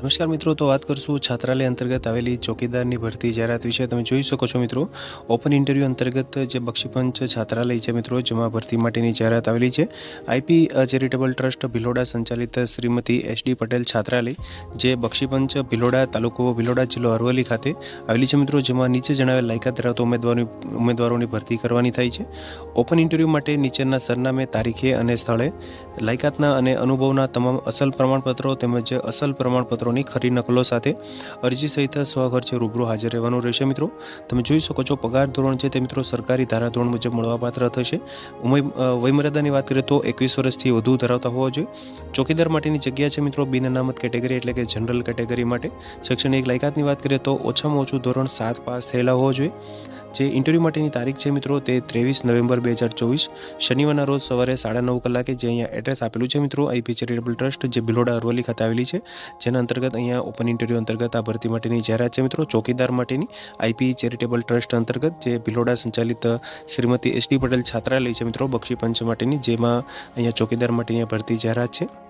નમસ્કાર મિત્રો, તો વાત કરશું છાત્રાલય અંતર્ગત આવેલી ચોકીદારની ભરતી જાહેરાત વિશે. તમે જોઈ શકો છો મિત્રો, ઓપન ઇન્ટરવ્યૂ અંતર્ગત જે બક્ષીપંચ છાત્રાલય છે મિત્રો, જેમાં ભરતી માટેની જાહેરાત આવેલી છે. આઈપી ચેરિટેબલ ટ્રસ્ટ ભિલોડા સંચાલિત શ્રીમતી એસડી પટેલ છાત્રાલય, જે બક્ષીપંચ ભિલોડા તાલુકો ભિલોડા જિલ્લો અરવલ્લી ખાતે આવેલી છે મિત્રો, જેમાં નીચે જણાવેલ લાયકાત ધરાવતા ઉમેદવારોની ઉમેદવારોની ભરતી કરવાની થાય છે. ઓપન ઇન્ટરવ્યૂ માટે નીચેના સરનામે તારીખે અને સ્થળે લાયકાતના અને અનુભવના તમામ અસલ પ્રમાણપત્રો તેમજ અસલ પ્રમાણપત્રોની ખરી નકલો સાથે અરજી સહિત સ્વખર્ચે રૂબરૂ હાજર રહેવાનું રહેશે મિત્રો. તમે જોઈ શકો છો, પગાર ધોરણ છે તે મિત્રો સરકારી ધારાધોરણ મુજબ મળવાપાત્ર થશે. વયમર્યાદાની વાત કરીએ તો એકવીસ વર્ષથી વધુ ધરાવતા હોવા જોઈએ. ચોકીદાર માટેની જગ્યા છે મિત્રો, બિન અનામત કેટેગરી એટલે કે જનરલ કેટેગરી માટે. શૈક્ષણિક લાયકાતની વાત કરીએ તો ઓછામાં ઓછું ધોરણ સાત પાસ થયેલા હોવા જોઈએ. જે ઇન્ટરવ્યૂ માટેની તારીખ છે મિત્રો તે ત્રેવીસ નવેમ્બર બે હજાર ચોવીસ. શનિવારના રોજ સવારે સાડા નવ કલાકે જે અહીંયા એડ્રેસ આપેલું છે મિત્રો આઈપી ચેરિટેબલ ટ્રસ્ટ, જે બિલોડા અરવલી ખાતે આવેલી છે, જેના અંતર્ગત અહીંયા ઓપન ઇન્ટરવ્યૂ અંતર્ગત આ ભરતી માટેની જાહેરાત છે મિત્રો. ચોકીદાર માટેની આઈપી ચેરિટેબલ ટ્રસ્ટ અંતર્ગત જે ભિલોડા સંચાલિત શ્રીમતી એસ ડી પટેલ છાત્રાલય છે મિત્રો, બક્ષી પંચ માટેની, જેમાં અહીંયા ચોકીદાર માટેની ભરતી જાહેરાત છે.